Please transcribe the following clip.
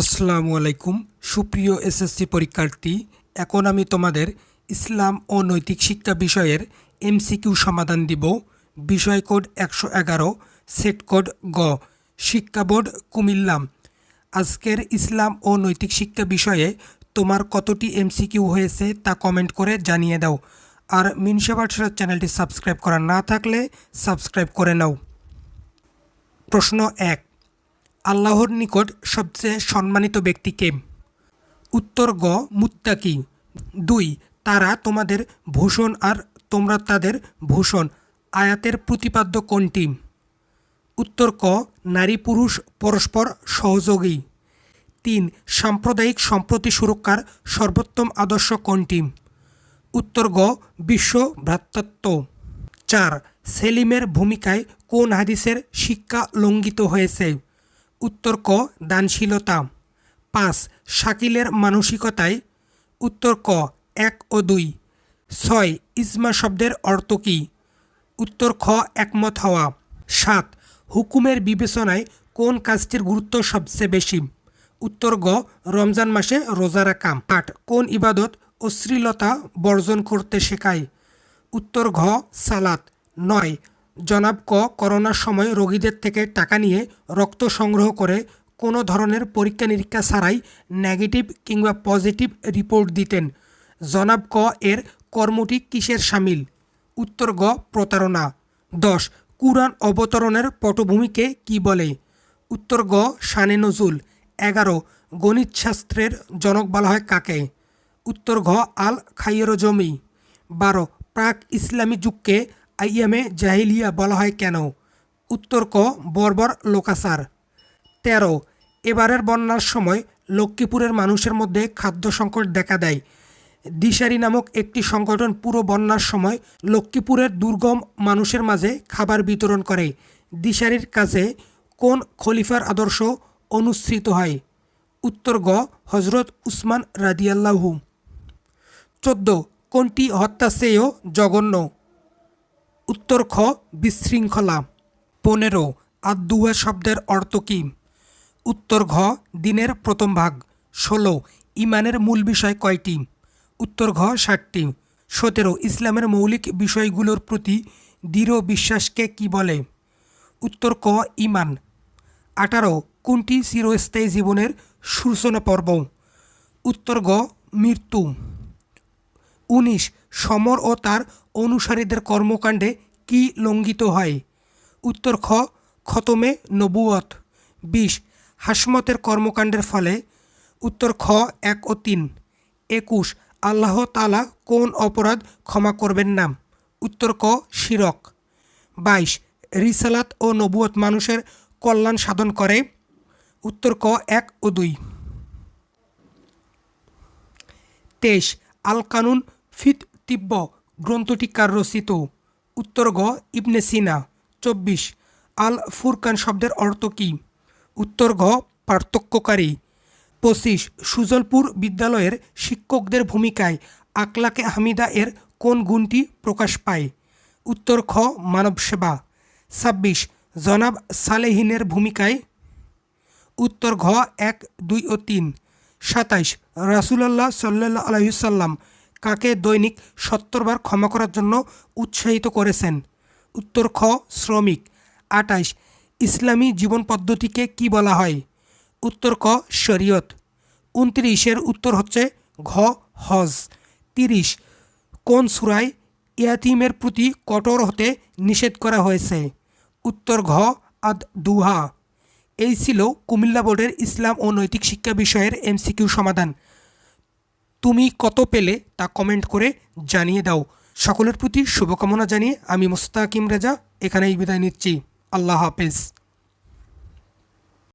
আসসালামু আলাইকুম, সুপ্রিয় এসএসসি পরীক্ষার্থী। এখন আমি তোমাদের ইসলাম ও নৈতিক শিক্ষা বিষয়ের এমসিকিউ সমাধান দিব। বিষয় কোড একশো এগারো, সেট কোড গ, শিক্ষা বোর্ড কুমিল্লাম আজকের ইসলাম ও নৈতিক শিক্ষা বিষয়ে তোমার কতটি এমসিকিউ হয়েছে তা কমেন্ট করে জানিয়ে দাও। আর মিনসা বাদশাহ চ্যানেলটি সাবস্ক্রাইব করা না থাকলে সাবস্ক্রাইব করে নাও। প্রশ্ন এক আল্লাহর নিকট সবচেয়ে সম্মানিত ব্যক্তি কে? উত্তর গ, মুত্তাকি। দুই, তারা তোমাদের ভূষণ আর তোমরা তাদের ভূষণ। আয়াতের প্রতিপাদ্য কোনটি? উত্তর ক, নারী পুরুষ পরস্পর সহযোগী। তিন, সাম্প্রদায়িক সম্প্রতি সুরক্ষার সর্বোত্তম আদর্শ কোনটি? উত্তর গ, বিশ্ব ভ্রাতৃত্ব। চার, সেলিমের ভূমিকায় কোন হাদিসের শিক্ষা লঙ্ঘিত হয়েছে? উত্তর ক দানশীলতা। পাঁচ, শাকিলের মানসিকতায়। উত্তর ক এক ও দুই। ছয়, ইজমা শব্দের অর্থ কী? উত্তর খ, একমত হওয়া। সাত, হুকুমের বিবেচনায় কোন কাজটির গুরুত্ব সবচেয়ে বেশি? উত্তর গ, রমজান মাসে রোজা রাখা। আট, কোন ইবাদত অশ্লীলতা বর্জন করতে শেখায়? উত্তর ঘ, সালাত। নয় জনাব ক, করোনার সময় রোগীদের থেকে টাকা নিয়ে রক্ত সংগ্রহ করে কোনো ধরনের পরীক্ষা নিরীক্ষা ছাড়াই নেগেটিভ কিংবা পজিটিভ রিপোর্ট দিতেন। জনাব ক এর কর্মটি কিসের সামিল? উত্তর গ, প্রতারণা। দশ, কুরআন অবতরণের পটভূমিকে কি বলে? উত্তর গ, শানে নজুল। এগারো, গণিতশাস্ত্রের জনক বলা হয় কাকে? উত্তর ঘ আল খাইয়ের জমি বারো, প্রাক ইসলামী যুগকে আইয়ামে জাহিলিয়া বলা হয় কেন? উত্তর ক, বর্বর লোকাচার। তেরো, এবারের বন্যার সময় লক্ষ্মীপুরের মানুষের মধ্যে খাদ্য সংকট দেখা দেয়। দিশারি নামক একটি সংগঠন পুরো বন্যার সময় লক্ষ্মীপুরের দুর্গম মানুষের মাঝে খাবার বিতরণ করে। দিশারির কাছে কোন খলিফার আদর্শ অনুসৃত হয়? উত্তর গ হজরত উসমান রাদিয়াল্লাহু। চোদ্দ, কোনটি হত্যা চেয়েও জঘন্য? উত্তর খ, বিশৃঙ্খলা। পনেরো আদুয়া শব্দের অর্থ কী? উত্তর ঘ, দিনের প্রথম ভাগ। ষোলো, ইমানের মূল বিষয় কয়টি? উত্তর ঘ, ষাটটি। সতেরো, ইসলামের মৌলিক বিষয়গুলোর প্রতি দৃঢ় বিশ্বাসকে কি বলে? উত্তর ক, ইমান। আঠারো, কোনটি চিরস্থায়ী জীবনের সূচনা পর্ব? উত্তর গ মৃত্যু। উনিশ, সমর ও তার অনুসারীদের কর্মকাণ্ডে কি লঙ্ঘিত হয়? উত্তর খ, খতমে নবুয়ত বিশ, হাসমতের কর্মকাণ্ডের ফলে। উত্তর খ, এক ও তিন। একুশ, আল্লাহ তালা কোন অপরাধ ক্ষমা করবেন না উত্তর ক, শিরক। বাইশ, রিসালাত ও নবুয়ত মানুষের কল্যাণ সাধন করে। উত্তর ক, এক ও দুই। তেইশ আল কানুন ফিত তিব্ব গ্রন্থটি কার রচিত উত্তর গ, ইবনে সিনা। চব্বিশ, আল ফুরকান শব্দের অর্থ কী? উত্তর ঘ পার্থক্যকারী। পঁচিশ, সুজলপুর বিদ্যালয়ের শিক্ষকদের ভূমিকায় আকলাকে হামিদা এর কোন গুণটি প্রকাশ পায়? উত্তর খ, মানব সেবা। ছাব্বিশ, জনাব সালেহিনের ভূমিকায়। উত্তর ঘ, এক, দুই ও তিন। সাতাইশ, রাসুলাল্লাহ সাল্লাহ আলহিসাল্লাম কাকে দৈনিক সত্তর বার ক্ষমা করার জন্য উৎসাহিত করেছেন? উত্তর, খ, শ্রমিক। আটাইশ ইসলামী জীবন পদ্ধতিকে কি বলা হয়? উত্তর, ক, শরীয়ত। উনত্রিশের উত্তর হচ্ছে ঘ, হজ। তিরিশ, কোন সুরায় ইয়াতিমের প্রতি কঠোর হতে নিষেধ করা হয়েছে? উত্তর, ঘ আদ দুহা এই ছিল কুমিল্লা বোর্ডের ইসলাম ও নৈতিক শিক্ষা বিষয়ের এমসিকিউ সমাধান। তুমি কত পেলে তা কমেন্ট করে জানিয়ে দাও। সকলের প্রতি শুভকামনা জানিয়ে আমি মোস্তাকিম রেজা এখানেই বিদায় নিচ্ছি। আল্লাহ হাফেজ।